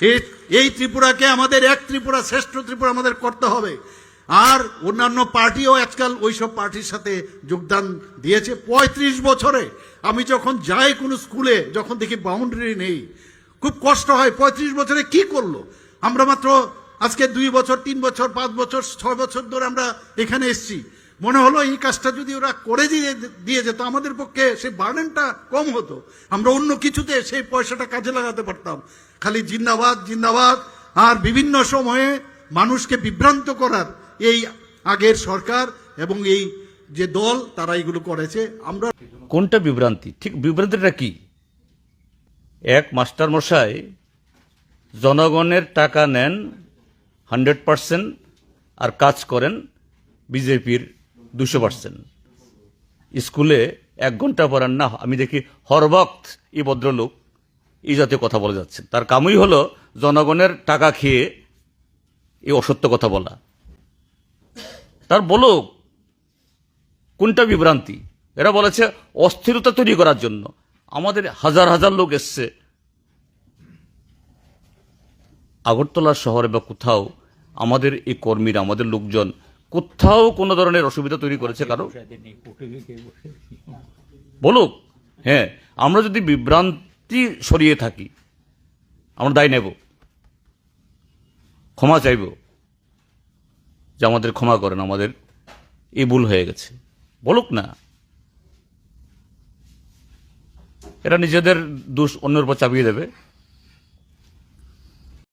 এই- ত্রিপুরাকে আমাদের এক ত্রিপুরা, শ্রেষ্ঠ ত্রিপুরা আমাদের করতে হবে। আর অন্যান্য পার্টিও আজকাল ওইসব পার্টির সাথে যোগদান দিয়েছে পঁয়ত্রিশ বছরে। আমি যখন যাই কোনো স্কুলে, যখন দেখি বাউন্ডারি নেই, খুব কষ্ট হয় পঁয়ত্রিশ বছরে কি করল? আমরা মাত্র আজকে দুই বছর, তিন বছর, পাঁচ বছর, ছয় বছর ধরে আমরা এখানে এসেছি। মনে হলো এই কাজটা যদি ওরা করে দিয়ে দিয়ে যেত, আমাদের পক্ষে সেই বার্ডেনটা কম হতো। আমরা অন্য কিছুতে সেই পয়সাটা কাজে লাগাতে পারতাম। খালি জিন্দাবাদ জিন্দাবাদ, আর বিভিন্ন সময়ে মানুষকে বিভ্রান্ত করার এই আগের সরকার এবং এই যে দল, তারা এগুলো করেছে। আমরা কোনটা বিভ্রান্তি? ঠিক বিভ্রান্তিটা কি? এক মাস্টার মশাই জনগণের টাকা নেন হান্ড্রেড পার্সেন্ট আর কাজ করেন বিজেপির দুশো পার্সেন্ট। স্কুলে এক ঘণ্টা পড়ান না, আমি দেখি হরবক্ত এই ভদ্রলোক এই জাতীয় কথা বলে যাচ্ছেন। তার কামই হলো জনগণের টাকা খেয়ে এই অসত্য কথা বলা। তার বলুক, কোনটা বিভ্রান্তি? এরা বলেছে অস্থিরতা তৈরি করার জন্য। আমাদের হাজার হাজার লোক এসছে। আগরতলা শহরে বা কোথাও আমাদের এই কর্মীরা, আমাদের লোকজন কোথাও কোনো ধরনের অসুবিধা তৈরি করেছে কারও? বলুক হ্যাঁ আমরা যদি বিভ্রান্তি সরিয়ে থাকি আমরা দায় নেব ক্ষমা চাইব যে আমাদের ক্ষমা করেন আমাদের এই ভুল হয়ে গেছে। বলুক না। এরা নিজেদের দোষ অন্যের উপর চাপিয়ে দেবে।